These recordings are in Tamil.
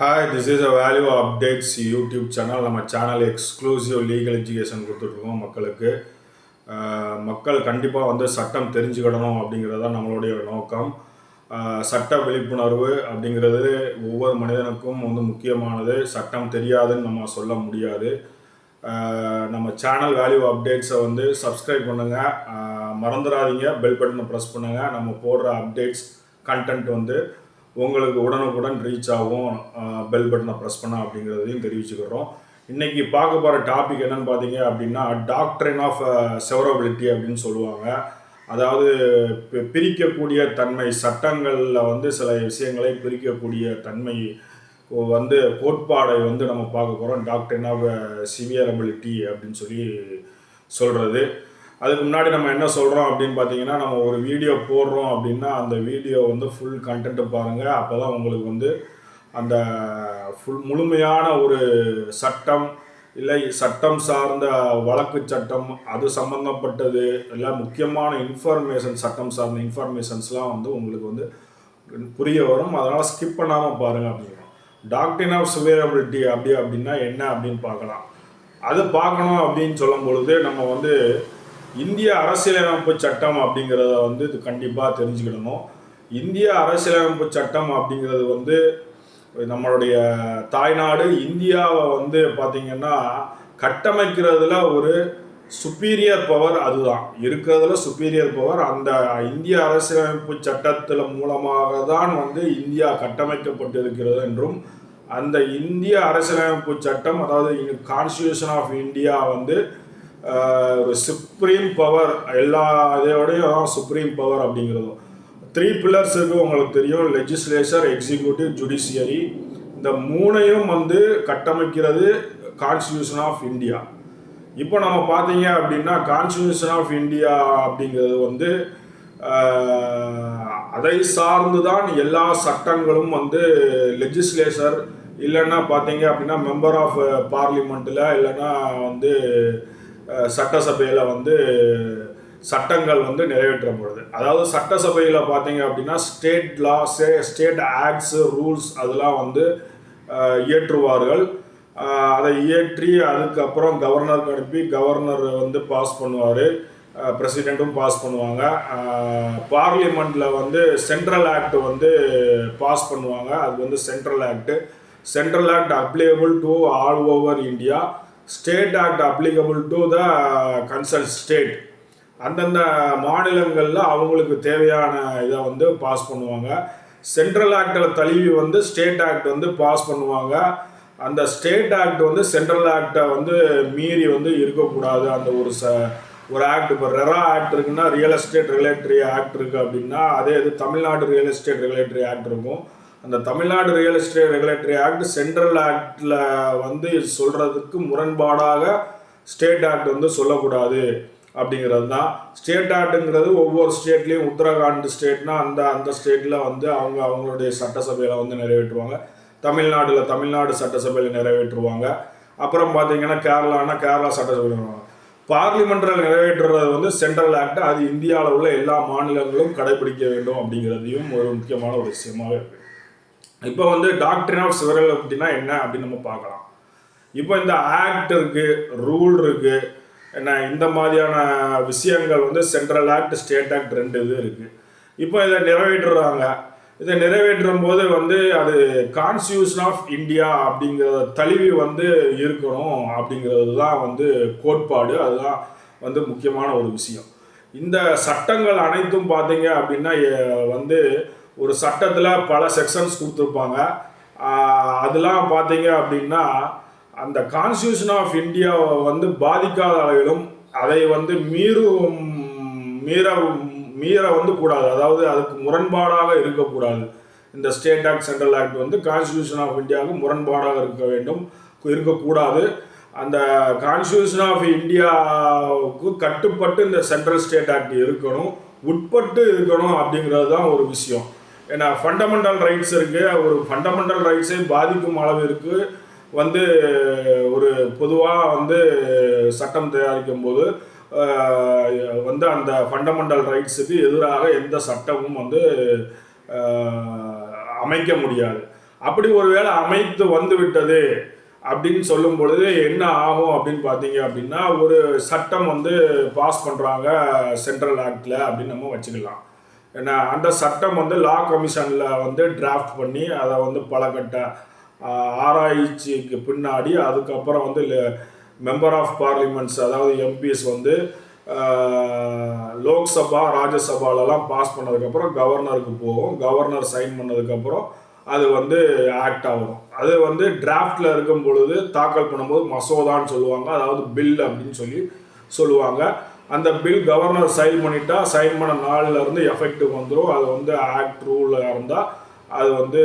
Hi this is a value updates YouTube channel நம்ம சேனல் எக்ஸ்க்ளூசிவ் லீகல் எஜுகேஷன் கொடுத்துட்ருக்கோம் மக்களுக்கு. மக்கள் கண்டிப்பாக வந்து சட்டம் தெரிஞ்சுக்கிடணும் அப்படிங்கிறது தான் நம்மளுடைய நோக்கம். சட்ட விழிப்புணர்வு அப்படிங்கிறது ஒவ்வொரு மனிதனுக்கும் வந்து முக்கியமானது. சட்டம் தெரியாதுன்னு நம்ம சொல்ல முடியாது. நம்ம சேனல் வேல்யூ அப்டேட்ஸை வந்து சப்ஸ்கிரைப் பண்ணுங்கள் மறந்துடாதீங்க. பெல் பட்டனை ப்ரெஸ் பண்ணுங்கள் நம்ம போடுற அப்டேட்ஸ் கண்டென்ட் வந்து உங்களுக்கு உடனுக்குடன் ரீச் ஆகும். பெல் பட்டனை ப்ரெஸ் பண்ண அப்படிங்கிறதையும் தெரிவிச்சுக்கிறோம். இன்றைக்கி பார்க்க போகிற டாபிக் என்னென்னு பார்த்தீங்க அப்படின்னா டாக்டரின் ஆஃப் செவரபிலிட்டி அப்படின்னு சொல்லுவாங்க. அதாவது பிரிக்கக்கூடிய தன்மை சட்டங்களில் வந்து சில விஷயங்களை பிரிக்கக்கூடிய தன்மை வந்து கோட்பாடை வந்து நம்ம பார்க்க போகிறோம் டாக்டரின் ஆஃப் சிவியரபிலிட்டி அப்படின்னு சொல்லி சொல்கிறது அதுக்கு முன்னாடி நம்ம என்ன சொல்கிறோம் அப்படின்னு பார்த்தீங்கன்னா நம்ம ஒரு வீடியோ போடுறோம் அப்படின்னா அந்த வீடியோ வந்து ஃபுல் கண்டென்ட்டு பாருங்கள் அப்போ தான் உங்களுக்கு வந்து அந்த ஃபுல் முழுமையான ஒரு சட்டம் இல்லை சட்டம் சார்ந்த வழக்கு சட்டம் அது சம்மந்தப்பட்டது இல்லை முக்கியமான இன்ஃபர்மேஷன் சட்டம் சார்ந்த இன்ஃபர்மேஷன்ஸ்லாம் வந்து உங்களுக்கு வந்து புரிய வரும். அதனால் ஸ்கிப் பண்ணாமல் பாருங்கள் அப்படின்னா டாக்டின் ஆஃப் சுவேரபிலிட்டி அப்படி அப்படின்னா என்ன அப்படின்னு பார்க்கலாம். அது பார்க்கணும் அப்படின்னு சொல்லும் பொழுது நம்ம வந்து இந்திய அரசியலமைப்பு சட்டம் அப்படிங்கிறத வந்து இது கண்டிப்பாக தெரிஞ்சுக்கிடணும். இந்திய அரசியலமைப்பு சட்டம் அப்படிங்கிறது வந்து நம்மளுடைய தாய்நாடு இந்தியாவை வந்து பார்த்திங்கன்னா கட்டமைக்கிறதுல ஒரு சுப்பீரியர் பவர் அதுதான். இருக்கிறதுல சுப்பீரியர் பவர் அந்த இந்திய அரசியலமைப்பு சட்டத்தில் மூலமாக தான் வந்து இந்தியா கட்டமைக்கப்பட்டிருக்கிறது என்றும் அந்த இந்திய அரசியலமைப்பு சட்டம் அதாவது கான்ஸ்டியூஷன் ஆஃப் இந்தியா வந்து ஒரு சுப்ரீம் பவர் எல்லா இதோடையும் சுப்ரீம் பவர் அப்படிங்கிறதும். த்ரீ பில்லர்ஸ் இருக்கு உங்களுக்கு தெரியும். லெஜிஸ்லேச்சர் எக்ஸிக்யூட்டிவ் ஜுடிஷியரி இந்த மூணையும் வந்து கட்டமைக்கிறது கான்ஸ்டியூஷன் ஆஃப் இந்தியா இப்போ நம்ம பார்த்தீங்க அப்படின்னா கான்ஸ்டியூஷன் ஆஃப் இந்தியா அப்படிங்கிறது வந்து அதை சார்ந்து தான் எல்லா சட்டங்களும் வந்து லெஜிஸ்லேச்சர் இல்லைன்னா பார்த்தீங்க அப்படின்னா மெம்பர் ஆஃப் பார்லிமெண்ட்டில் இல்லைன்னா வந்து சட்டசபையில் வந்து சட்டங்கள் வந்து நிறைவேற்றப்படுது அதாவது சட்டசபையில் பார்த்தீங்க அப்படின்னா state law state acts rules அதெல்லாம் வந்து இயற்றுவார்கள். அதை இயற்றி அதுக்கப்புறம் கவர்னருக்கு அனுப்பி கவர்னர் வந்து பாஸ் பண்ணுவார். பிரசிடெண்ட்டும் பாஸ் பண்ணுவாங்க. பார்லிமெண்ட்டில் வந்து சென்ட்ரல் ஆக்ட் வந்து பாஸ் பண்ணுவாங்க. அது வந்து central act. Central act applicable to all over India. State act applicable to the concern state அந்தந்த மாநிலங்களில் அவங்களுக்கு தேவையான இதை வந்து பாஸ் பண்ணுவாங்க. சென்ட்ரல் ஆக்டில் தழுவி வந்து ஸ்டேட் ஆக்ட் வந்து பாஸ் பண்ணுவாங்க. அந்த ஸ்டேட் ஆக்ட் வந்து சென்ட்ரல் ஆக்டை வந்து மீறி வந்து இருக்கக்கூடாது. அந்த ஒரு ச ஒரு ஆக்ட் இப்போ ரெரா ஆக்ட் இருக்குன்னா ரியல் எஸ்டேட் ரெகுலேட்டரி ஆக்ட் இருக்குது அப்படின்னா அதே இது Tamil Nadu real estate regulatory act இருக்கும். அந்த Tamil Nadu real estate regulatory act central ஆக்டில் வந்து சொல்கிறதுக்கு முரண்பாடாக ஸ்டேட் ஆக்ட் வந்து சொல்லக்கூடாது அப்படிங்கிறது தான் ஸ்டேட் ஆக்ட்டுங்கிறது ஒவ்வொரு ஸ்டேட்லேயும் உத்தரகாண்ட் ஸ்டேட்னா அந்த அந்த ஸ்டேட்டில் வந்து அவங்க அவங்களுடைய சட்டசபையில் வந்து நிறைவேற்றுவாங்க. தமிழ்நாட்டில் தமிழ்நாடு சட்டசபையில் நிறைவேற்றுவாங்க. அப்புறம் பார்த்தீங்கன்னா கேரளானா கேரளா சட்டசபையில் பார்லிமெண்ட்டில் நிறைவேற்றுறது வந்து சென்ட்ரல் ஆக்ட் அது இந்தியாவில் உள்ள எல்லா மாநிலங்களும் கடைபிடிக்க வேண்டும் அப்படிங்கிறதையும் ஒரு முக்கியமான ஒரு விஷயமாக இருக்குது இப்போ வந்து டாக்டரின் ஆஃப் சிவரல் அப்படின்னா என்ன அப்படின்னு நம்ம பார்க்கலாம். இப்போ இந்த ஆக்ட் இருக்கு ரூல் இருக்கு என்ன இந்த மாதிரியான விஷயங்கள் வந்து சென்ட்ரல் ஆக்ட் ஸ்டேட் ஆக்ட் ரெண்டு இது இருக்கு. இப்போ இதை நிறைவேற்றுறாங்க. இதை நிறைவேற்றும் போது வந்து அது கான்ஸ்டியூஷன் ஆஃப் இந்தியா அப்படிங்கிறத தழுவி வந்து இருக்கணும் அப்படிங்கிறது தான் வந்து கோட்பாடு. அதுதான் வந்து முக்கியமான ஒரு விஷயம். இந்த சட்டங்கள் அனைத்தும் பார்த்தீங்க அப்படின்னா வந்து ஒரு சட்டத்தில் பல செக்ஷன்ஸ் கொடுத்துருப்பாங்க. அதெல்லாம் பார்த்தீங்க அப்படின்னா அந்த கான்ஸ்டியூஷன் ஆஃப் இந்தியாவை வந்து பாதிக்காத அளவிலும் அதை வந்து மீறும் மீற மீற வந்து கூடாது. அதாவது அதுக்கு முரண்பாடாக இருக்கக்கூடாது. இந்த ஸ்டேட் ஆக்ட் சென்ட்ரல் ஆக்ட் வந்து கான்ஸ்டியூஷன் ஆஃப் இந்தியாவுக்கு முரண்பாடாக இருக்க வேண்டும் இருக்கக்கூடாது. அந்த கான்ஸ்டியூஷன் ஆஃப் இந்தியாவுக்கு கட்டுப்பட்டு இந்த சென்ட்ரல் ஸ்டேட் ஆக்ட் இருக்கணும் உட்பட்டு இருக்கணும் அப்படிங்கிறது தான் ஒரு விஷயம். ஏன்னா ஃபண்டமெண்டல் ரைட்ஸ் இருக்கு. ஒரு ஃபண்டமெண்டல் ரைட்ஸை பாதிக்கும் அளவிற்கு வந்து ஒரு பொதுவாக வந்து சட்டம் தயாரிக்கும் போது வந்து அந்த ஃபண்டமெண்டல் ரைட்ஸுக்கு எதிராக எந்த சட்டமும் வந்து அமைக்க முடியாது. அப்படி ஒருவேளை அமைத்து வந்து விட்டது அப்படின்னு சொல்லும் பொழுது என்ன ஆகும் அப்படின்னு பார்த்தீங்க அப்படின்னா ஒரு சட்டம் வந்து பாஸ் பண்ணுறாங்க சென்ட்ரல் ஆக்டில் அப்படின்னு நம்ம வச்சுக்கலாம். ஏன்னா அந்த சட்டம் வந்து லா கமிஷனில் வந்து டிராஃப்ட் பண்ணி அதை வந்து பல கட்ட ஆராய்ச்சிக்கு பின்னாடி அதுக்கப்புறம் வந்து மெம்பர் ஆஃப் பார்லிமெண்ட்ஸ் அதாவது எம்பிஸ் வந்து லோக்சபா ராஜ்யசபாலெல்லாம் பாஸ் பண்ணதுக்கப்புறம் கவர்னருக்கு போகும். கவர்னர் சைன் பண்ணதுக்கப்புறம் அது வந்து ஆக்ட் ஆகும். அது வந்து டிராஃப்டில் இருக்கும் பொழுது தாக்கல் பண்ணும்போது மசோதான்னு சொல்லுவாங்க. அதாவது பில் அப்படின்னு சொல்லி சொல்லுவாங்க. அந்த பில் கவர்னர் சைன் பண்ணிட்டா சைன் பண்ண நாளில் இருந்து எஃபெக்ட்டுக்கு வந்துடும் அது வந்து ஆக்ட் ரூலில் இருந்தால் அது வந்து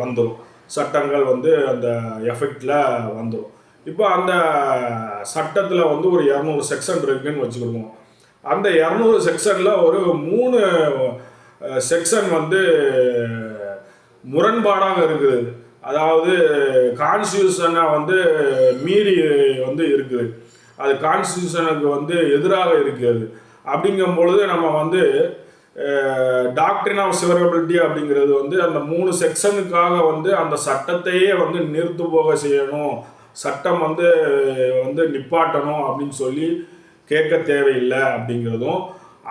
வந்துடும் சட்டங்கள் வந்து அந்த எஃபெக்டில் வந்துடும் இப்போ அந்த சட்டத்தில் வந்து ஒரு இரநூறு செக்ஷன் இருக்குன்னு வச்சுக்கிடுவோம் அந்த இரநூறு செக்ஷனில் ஒரு மூணு செக்ஷன் வந்து முரண்பாடாக இருக்குது. அதாவது கான்ஸ்டியூஷனை வந்து மீறி வந்து இருக்குது. அது கான்ஸ்டியூஷனுக்கு வந்து எதிராக இருக்கிறது. அப்படிங்கும் பொழுது நம்ம வந்து டாக்டரின் ஆஃப் சிவரபிலிட்டி அப்படிங்கிறது வந்து அந்த மூணு செக்ஷனுக்காக வந்து அந்த சட்டத்தையே வந்து நிறுத்து போக செய்யணும். சட்டம் வந்து வந்து நிப்பாட்டணும் அப்படின்னு சொல்லி கேட்க தேவையில்லை அப்படிங்கிறதும்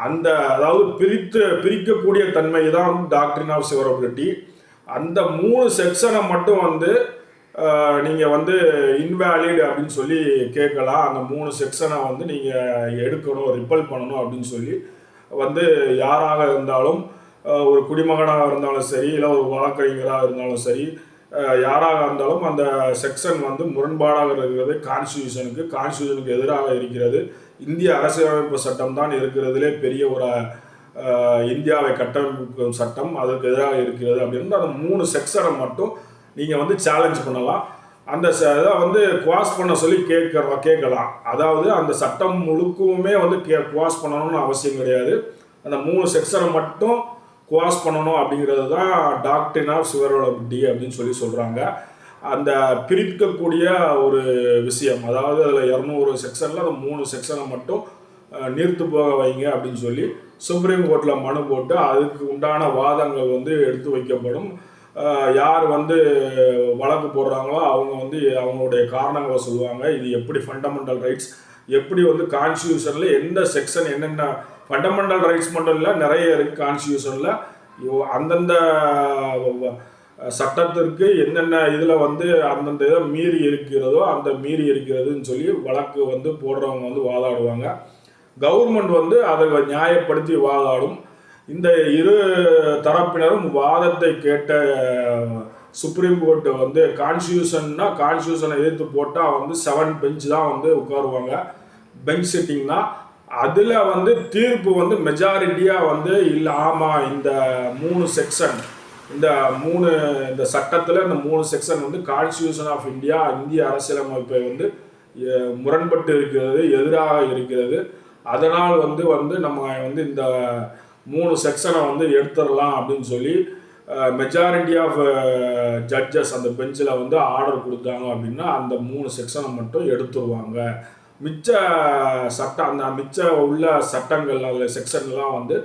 அந்த அதாவது பிரித்து பிரிக்கக்கூடிய தன்மை தான் டாக்டரின் ஆஃப் சிவரபிலிட்டி அந்த மூணு செக்ஷனை மட்டும் வந்து நீங்கள் வந்து இன்வேலிட் அப்படின்னு சொல்லி கேட்கலாம். அந்த மூணு செக்ஷனை வந்து நீங்கள் எடுக்கணும் ரிப்பல் பண்ணணும் அப்படின்னு சொல்லி. வந்து யாராக இருந்தாலும் ஒரு குடிமகனாக இருந்தாலும் சரி இல்லை ஒரு வழக்கறிஞராக இருந்தாலும் சரி யாராக இருந்தாலும் அந்த செக்ஷன் வந்து முரண்பாடாக இருக்கிறது கான்ஸ்டியூஷனுக்கு கான்ஸ்டியூஷனுக்கு எதிராக இருக்கிறது. இந்திய அரசியலமைப்பு சட்டம் தான் இருக்கிறதுலே பெரிய ஒரு இந்தியாவை கட்டமைக்கும் சட்டம் அதுக்கு எதிராக இருக்கிறது அப்படின்னு அந்த மூணு செக்ஷனை மட்டும் நீங்கள் வந்து சேலஞ்ச் பண்ணலாம். அந்த ச இதை வந்து குவாஸ் பண்ண சொல்லி கேட்கறோம் கேட்கலாம். அதாவது அந்த சட்டம் முழுக்கவுமே வந்து கே குவாஸ் பண்ணணும்னு அவசியம் கிடையாது. அந்த மூணு செக்ஷனை மட்டும் குவாஸ் பண்ணணும் அப்படிங்கிறது தான் டாக்டரின் ஆஃப் சிவரோலபிலிட்டி அப்படின்னு சொல்லி சொல்கிறாங்க அந்த பிரிக்கக்கூடிய ஒரு விஷயம். அதாவது அதில் இரநூறு செக்ஷனில் அந்த மூணு செக்ஷனை மட்டும் நிறுத்து போக வைங்க அப்படின்னு சொல்லி சுப்ரீம் கோர்ட்டில் மனு போட்டு அதுக்கு உண்டான வாதங்கள் வந்து எடுத்து வைக்கப்படும். யார் வந்து வழக்கு போடுறாங்களோ அவங்க வந்து அவங்களுடைய காரணங்களை சொல்லுவாங்க. இது எப்படி ஃபண்டமெண்டல் ரைட்ஸ் எப்படி வந்து கான்ஸ்டியூஷனில் எந்த செக்ஷன் என்னென்ன ஃபண்டமெண்டல் ரைட்ஸ் மட்டும் இல்லை நிறைய இருக்குது கான்ஸ்டியூஷனில் அந்தந்த வ- சட்டத்திற்கு என்னென்ன இதில் வந்து அந்தந்த இதை மீறி இருக்கிறதோ அந்த மீறி இருக்கிறதுன்னு சொல்லி வழக்கு வந்து போடுறவங்க வந்து வாதாடுவாங்க. கவர்மெண்ட் வந்து அதை நியாயப்படுத்தி வாதாடும். இந்த இரு தரப்பினரும் வாதத்தை கேட்ட சுப்ரீம் கோர்ட்டு வந்து கான்ஸ்டியூஷன்னா கான்ஸ்டியூஷனை எதிர்த்து போட்டால் வந்து செவன் பெஞ்ச் தான் வந்து உட்காருவாங்க. பெஞ்ச் சிட்டிங்னா அதில் வந்து தீர்ப்பு வந்து மெஜாரிட்டியாக வந்து இல்லை ஆமாம் இந்த மூணு செக்ஷன் இந்த மூணு இந்த சட்டத்தில் இந்த மூணு செக்ஷன் வந்து கான்ஸ்டியூஷன் ஆஃப் இந்தியா இந்திய அரசியலமைப்பை வந்து முரண்பட்டு இருக்கிறது எதிராக இருக்கிறது. அதனால் வந்து வந்து நம்ம வந்து இந்த மூணு செக்ஷனை வந்து எடுத்துடலாம் அப்படின்னு சொல்லி மெஜாரிட்டி ஆஃப் ஜட்ஜஸ் அந்த பெஞ்சில் வந்து ஆர்டர் கொடுத்தாங்க அப்படின்னா அந்த மூணு செக்ஷனை மட்டும் எடுத்துருவாங்க. மிச்ச சட்டம் அந்த மிச்ச உள்ள சட்டங்கள் அதில் செக்ஷன்லாம் வந்து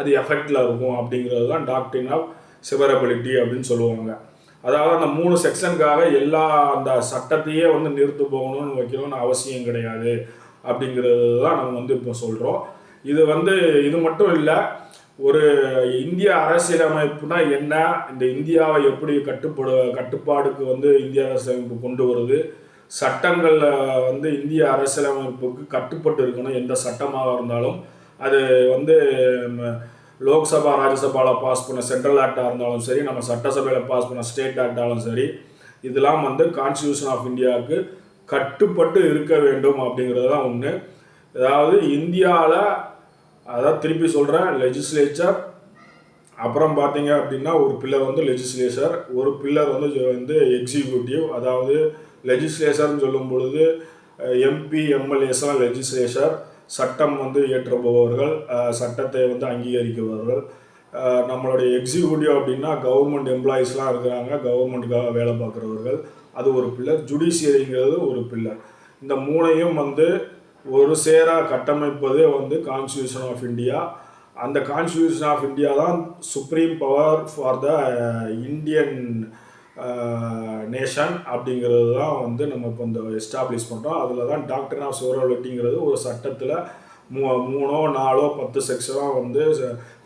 அது எஃபெக்டில் இருக்கும் அப்படிங்கிறது தான் டாக்டின் ஆஃப் சிவரபிலிட்டி அப்படின்னு சொல்லுவாங்க. அதாவது அந்த மூணு செக்ஷனுக்காக எல்லா அந்த சட்டத்தையே வந்து நிறுத்து போகணும்னு வைக்கணும்னு அவசியம் கிடையாது அப்படிங்கிறது தான் நம்ம வந்து இப்போ சொல்கிறோம் இது வந்து இது மட்டும் இல்லை ஒரு இந்திய அரசியலமைப்புனா என்ன? இந்த இந்தியாவை எப்படி கட்டுப்படு கட்டுப்பாடுக்கு வந்து இந்திய அரசியலமைப்பு கொண்டு வருது? சட்டங்களில் வந்து இந்திய அரசியலமைப்புக்கு கட்டுப்பட்டு இருக்கணும். எந்த சட்டமாக இருந்தாலும் அது வந்து லோக்சபா ராஜ்யசபாவில் பாஸ் பண்ண சென்ட்ரல் ஆக்டாக இருந்தாலும் சரி நம்ம சட்டசபையில் பாஸ் பண்ண ஸ்டேட் ஆக்டாலும் சரி இதெல்லாம் வந்து கான்ஸ்டியூஷன் ஆஃப் இந்தியாவுக்கு கட்டுப்பட்டு இருக்க வேண்டும் அப்படிங்கிறது தான் ஒன்று அதாவது இந்தியாவில் அதான் திருப்பி சொல்கிறேன் லெஜிஸ்லேச்சர் அப்புறம் பார்த்தீங்க அப்படின்னா ஒரு பில்லர் வந்து லெஜிஸ்லேச்சர் ஒரு பில்லர் வந்து வந்து எக்ஸிக்யூட்டிவ் அதாவது லெஜிஸ்லேச்சர்னு சொல்லும் பொழுது எம்பி எம்எல்ஏஸ்லாம் லெஜிஸ்லேச்சர் சட்டம் வந்து இயற்றுபவர்கள் சட்டத்தை வந்து அங்கீகரிக்கிறவர்கள். நம்மளுடைய எக்ஸிக்யூட்டிவ் அப்படின்னா கவர்மெண்ட் எம்ப்ளாயீஸ்லாம் இருக்கிறாங்க கவர்மெண்ட்டுக்காக வேலை பார்க்குறவர்கள். அது ஒரு பில்லர் ஜுடிஷியரிங்கிறது ஒரு பில்லர் இந்த மூணையும் வந்து ஒரு சேராக கட்டமைப்பதே வந்து கான்ஸ்டியூஷன் ஆஃப் இந்தியா அந்த கான்ஸ்டியூஷன் ஆஃப் இந்தியா தான் supreme power for the Indian nation அப்படிங்கிறது தான் வந்து நம்ம இப்போ இந்த எஸ்டாப்ளிஷ் பண்ணுறோம் அதில் தான் டாக்டர் ஆஃப் சோரலிட்டிங்கிறது ஒரு சட்டத்தில் மூ மூணோ நாலோ பத்து செக்ஷனாக வந்து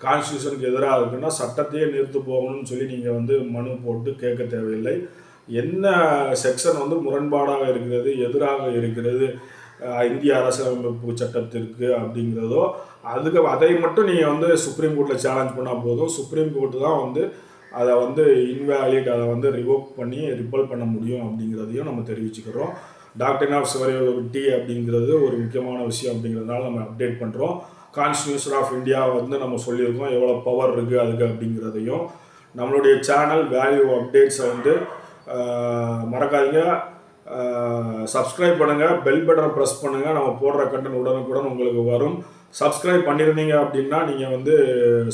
கான்ஸ்டியூஷனுக்கு எதிராக இருக்குன்னா சட்டத்தையே நிறுத்து போகணும்னு சொல்லி நீங்கள் வந்து மனு போட்டு கேட்க தேவையில்லை. என்ன செக்ஷன் வந்து முரண்பாடாக இருக்கிறது எதிராக இருக்கிறது இந்திய அரசியலமைப்பு சட்டத்திற்கு அப்படிங்கிறதோ அதுக்கு அதை மட்டும் நீங்கள் வந்து சுப்ரீம் கோர்ட்டில் சேலஞ்ச் பண்ணால் போதும். சுப்ரீம் கோர்ட்டு தான் வந்து அதை வந்து இன்வேலிட் அதை வந்து ரிவோக் பண்ணி ரிப்பல் பண்ண முடியும் அப்படிங்கிறதையும் நம்ம தெரிவிச்சுக்கிறோம். டாக்டர் ஆஃப் சிவரிட்டி அப்படிங்கிறது ஒரு முக்கியமான விஷயம் அப்படிங்கிறதுனால நம்ம அப்டேட் பண்ணுறோம் கான்ஸ்டியூஷன் ஆஃப் இந்தியா வந்து நம்ம சொல்லியிருக்கோம் எவ்வளோ பவர் இருக்குது அதுக்கு அப்படிங்கிறதையும். நம்மளுடைய சேனல் வேல்யூ அப்டேட்ஸை வந்து மறக்காதீங்க. சப்ஸ்கிரைப் பண்ணுங்கள் பெல் பட்டனை ப்ரெஸ் பண்ணுங்கள் நம்ம போடுற கண்டென்ட் உடனுக்குடன் உங்களுக்கு வரும். சப்ஸ்கிரைப் பண்ணியிருந்தீங்க அப்படின்னா நீங்கள் வந்து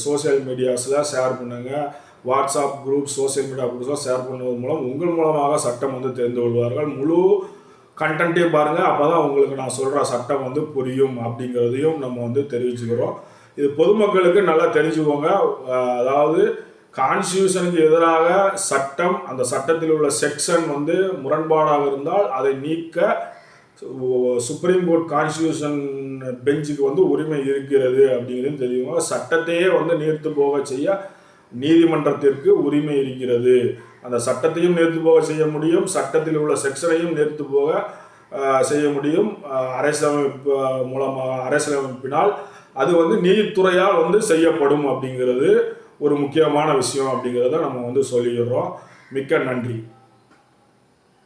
சோஷியல் மீடியாஸில் ஷேர் பண்ணுங்கள் வாட்ஸ்அப் குரூப் சோஷியல் மீடியா குரூப்ஸில் ஷேர் பண்ணுவது மூலம் உங்கள் மூலமாக சட்டம் வந்து தெரிந்து கொள்வார்கள். முழு கண்டென்ட்டையும் பாருங்கள் அப்போ தான் உங்களுக்கு நான் சொல்கிற சட்டம் வந்து புரியும் அப்படிங்கிறதையும் நம்ம வந்து தெரிவிச்சுக்கிறோம். இது பொதுமக்களுக்கு நல்லா தெரிஞ்சுக்கோங்க. அதாவது கான்ஸ்டியூஷனுக்கு எதிராக சட்டம் அந்த சட்டத்தில் உள்ள செக்ஷன் வந்து முரண்பாடாக இருந்தால் அதை நீக்க சுப்ரீம் கோர்ட் கான்ஸ்டியூஷன் பெஞ்சுக்கு வந்து உரிமை இருக்கிறது அப்படிங்கிறது தெரியும். சட்டத்தையே வந்து நீர்த்து போக செய்ய நீதிமன்றத்திற்கு உரிமை இருக்கிறது. அந்த சட்டத்தையும் நிறுத்து போக செய்ய முடியும் சட்டத்தில் உள்ள செக்ஷனையும் நிறுத்து போக செய்ய முடியும். அரசியலமைப்பு மூலமாக அரசியலமைப்பினால் அது வந்து நீதித்துறையால் வந்து செய்யப்படும் அப்படிங்கிறது. ஒரு முக்கியமான விஷயம் அப்படிங்கிறத நம்ம வந்து சொல்லிடுறோம். மிக்க நன்றி.